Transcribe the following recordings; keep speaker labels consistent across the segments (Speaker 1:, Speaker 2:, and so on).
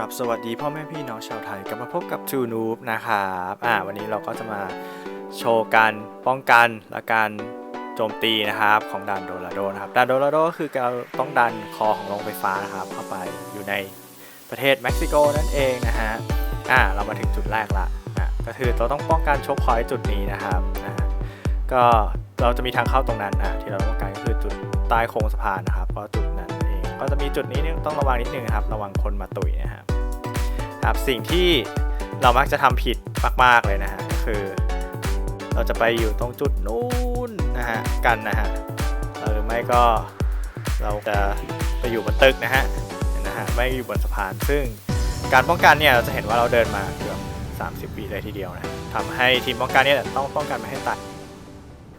Speaker 1: ครับสวัสดีพ่อแม่พี่น้องชาวไทยกลับมาพบกับ True Noob นะครับอ่าวันนี้เราก็จะมาโชว์การป้องกันและการโจมตีนะครับของด่านโดราโดนะครับด่านโดราโดก็คือการต้องดันคอของโรงไฟฟ้านะครับเข้าไปอยู่ในประเทศเม็กซิโกนั่นเองนะฮะอ่าเรามาถึงจุดแรกละอะก็คือเราต้องป้องกันโชคพอยต์จุดนี้นะครับนะฮะก็เราจะมีทางเข้าตรงนั้นอะที่เราต้องป้องกันก็คือจุดใต้โค้งสะพานนะครับเพราะจุด ก็จะมีจุดนี้นี่ยต้องระวังนิดนึงครับระวังคนมาตุยนะครับครับสิ่งที่เรามักจะทำผิดมากๆเลยนะฮะก็คือ เราจะไปอยู่ตรงจุดนู้นนะฮะกันนะฮะหรือไม่ก็เราจะไปอยู่บนตึกนะฮะนะฮะไม่อยู่บนสะพาน ซึ่งการป้องกันเนี่ยเราจะเห็นว่าเราเดินมาเกือบ 30วิเลยทีเดียวนะทำให้ทีมป้องกันเนี่ยต้องป้องกันไม่ให้ตัด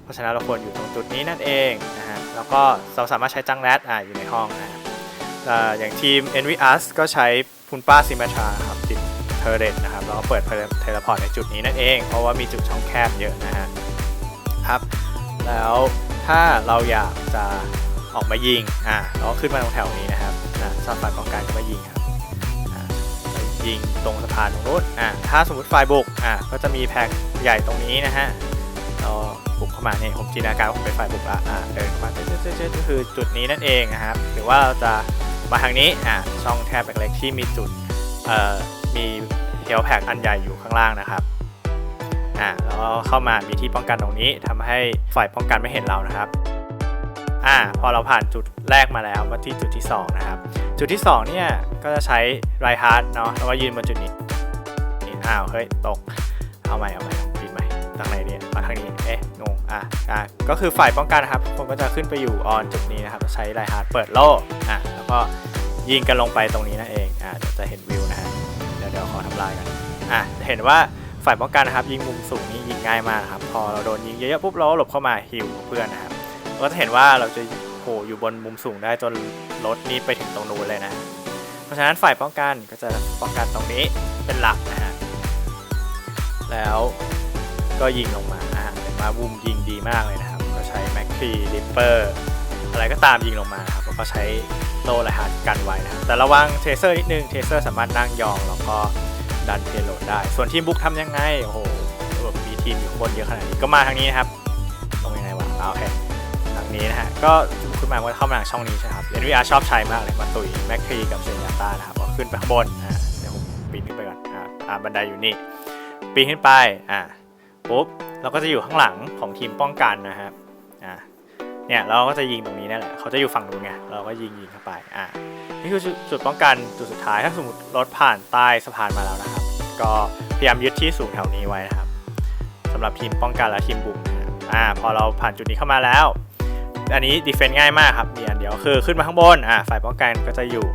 Speaker 1: เพราะฉะนั้นเราควรอยู่ตรงจุดนี้นั่นเองนะฮะแล้วก็เราสามารถใช้จังแรดอ่าอยู่ในห้องนะ อย่างทีม Envy Us ก็ใช้พุนป้าซิม t ทราครับติดเทอร์เรตนะครับแล้วก็เปิดเทเลพอร์ตในจุดนี้นั่นเอง เพราะว่ามีจุดช่องแคบเยอะนะฮะครับ แล้วถ้าเราอยากจะออกมายิงอ่าเราก็ขึ้นมาตรงแถวนี้นะครับอ่าซาฝ่ายป้องกันก็มายิงครับยิงตรงสะพานตรงนู้นอ่าถ้าสมมติฝ่ายบุกอ่าก็จะมีแพ็กใหญ่ตรงนี้นะฮะเราบุกเข้ามาเนี่ยผมจินตนาการว่าผมเป็นฝ่ายบุกละอ่าเดินเข้ามาเจ๊เจ๊เจ๊ก็คือจุดนี้นั่นเองนะครับหรือว่าเราจะ มาทางนี้อ่าช่องแคบเล็กๆที่มีจุดเอ่อมีเฮลแพกอันใหญ่อยู่ข้างล่างนะครับอ่าแล้วก็เข้ามามีที่ป้องกันตรงนี้ทำให้ฝ่ายป้องกันไม่เห็นเรานะครับอ่าพอเราผ่านจุดแรกมาแล้วมาที่จุดที่สองนะครับ จุดที่สองเนี่ย ก็จะใช้ไรฮาร์ดเนาะแล้วก็ยืนบนจุดนี้นี่อ้าวเฮ้ยตกเอาใหม่เอาใหม่ปิดใหม่ทางไหนเนี่ยมาทางนี้เอ๊ะงงอะอะก็คือฝ่ายป้องกันนะครับผมก็จะขึ้นไปอยู่ออนจุดนี้นะครับใช้ไรฮาร์ดเปิดโล่อะ แล้วก็ยิงกันลงไปตรงนี้นั่นเองอะเดี๋ยวจะเห็นวิวนะฮะเดี๋ยวเดี๋ยวขอทำลายกันอะเห็นว่าฝ่ายป้องกันนะครับยิงมุมสูงนี่ยิงง่ายมากครับ พอเราโดนยิงเยอะๆปุ๊บเราหลบเข้ามาฮิวเพื่อนนะครับก็จะเห็นว่าเราจะโผล่อยู่บนมุมสูงได้จนรถนี้ไปถึงตรงนู้นเลยนะ เพราะฉะนั้นฝ่ายป้องกันก็จะป้องกันตรงนี้เป็นหลักนะฮะแล้วก็ยิงลงมาอ่าเห็นว่ามุมยิงดีมากเลยนะครับ ก็ใช้แม็กคีริปเปอร์อะไรก็ตามยิงลงมาครับแล้วก็ใช้ โล่ไรหัดกันไว้นะครับแต่ระวังเทเซอร์นิดนึงเทเซอร์สามารถนั่งยองแล้วก็ดันเพโลดได้ ส่วนทีมบุกทำยังไง โอ้โหแบบมีทีมอยู่ข้างบนเยอะขนาดนี้ก็มาทางนี้นะครับ ตรงยังไงวะเอาโอเคทางนี้นะฮะ ก็ขึ้นมาว่าเข้ามาทางช่องนี้ใช่ครับเอ็นวีอาร์ชอบใช้มากเลยมาตุยแมคครีกับเซนยาต้านะครับก็ขึ้นไปข้างบนอ่าเดี๋ยวผมปีนขึ้นไปก่อนอ่าอ่าบันไดอยู่นี่ ปีนขึ้นไปอ่าปุ๊บเราก็จะอยู่ข้างหลังของทีมป้องกันนะครับอ่า เนี่ยเราก็จะยิงตรงนี้นั่นแหละเขาจะอยู่ฝั่งนู้นไงเราก็ยิงยิงเข้าไปอ่านี่คือจุดป้องกันจุดสุดท้ายถ้าสมมติรถผ่านใต้สะพานมาแล้วนะครับ ก็พยายามยึดที่สูงแถวนี้ไว้นะครับสำหรับทีมป้องกันและทีมบุกนะอ่าพอเราผ่านจุดนี้เข้ามาแล้ว อันนี้ดีเฟนต์ง่ายมากครับมีอันเดียวคือขึ้นมาข้างบนอ่าฝ่ายป้องกันก็จะอยู่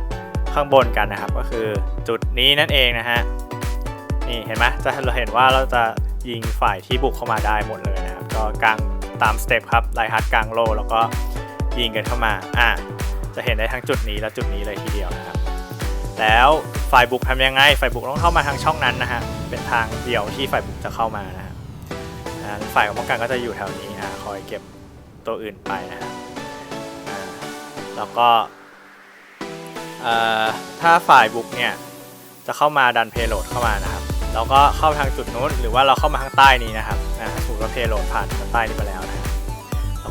Speaker 1: ข้างบนกันนะครับ ก็คือจุดนี้นั่นเองนะฮะนี่เห็นไหมจะเราเห็นว่าเราจะยิงฝ่ายที่บุกเข้ามาได้หมดเลยนะครับ ก็กลาง ตามสเต็ปครับไลฮัดกลางโลแล้วก็ยิงกันเข้ามาอ่าจะเห็นได้ทั้งจุดนี้และจุดนี้เลยทีเดียวนะครับ แล้วฝ่ายบุกทำยังไงฝ่ายบุกต้องเข้ามาทางช่องนั้นนะฮะเป็นทางเดียวที่ฝ่ายบุกจะเข้ามานะฮะฝ่ายของป้องกันก็จะอยู่แถวนี้อ่าคอยเก็บตัวอื่นไปนะฮะแล้วก็ถ้าฝ่ายบุกเนี่ยจะเข้ามาดันเพโลดเข้ามานะครับเราก็เข้าทางจุดนู้นหรือว่าเราเข้ามาทางใต้นี้นะครับอ่าสมมติว่าเพโลดผ่านทางใต้นี้ไปแล้ว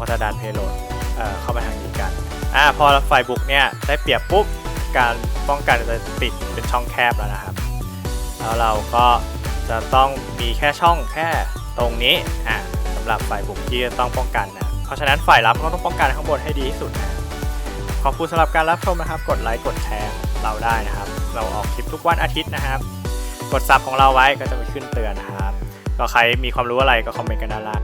Speaker 1: นะครับเราเพโลดเข้ามาทางนี้กันอ่าพอฝ่ายบุกเนี่ยได้เปรียบปุ๊บการป้องกันจะติดเป็นช่องแคบแล้วนะครับ แล้วเราก็จะต้องมีแค่ช่องแค่ตรงนี้อ่าสำหรับฝ่ายบุกที่จะต้องป้องกันนะ เพราะฉะนั้นฝ่ายรับก็ต้องป้องกันข้างบนให้ดีที่สุดนะ ขอบคุณสำหรับการรับชมนะครับ กดไลค์กดแชร์เราได้นะครับ เราออกคลิปทุกวันอาทิตย์นะครับ กดซับของเราไว้ก็จะไปขึ้นเตือนนะครับ ก็ใครมีความรู้อะไรก็คอมเมนต์กันด้านล่าง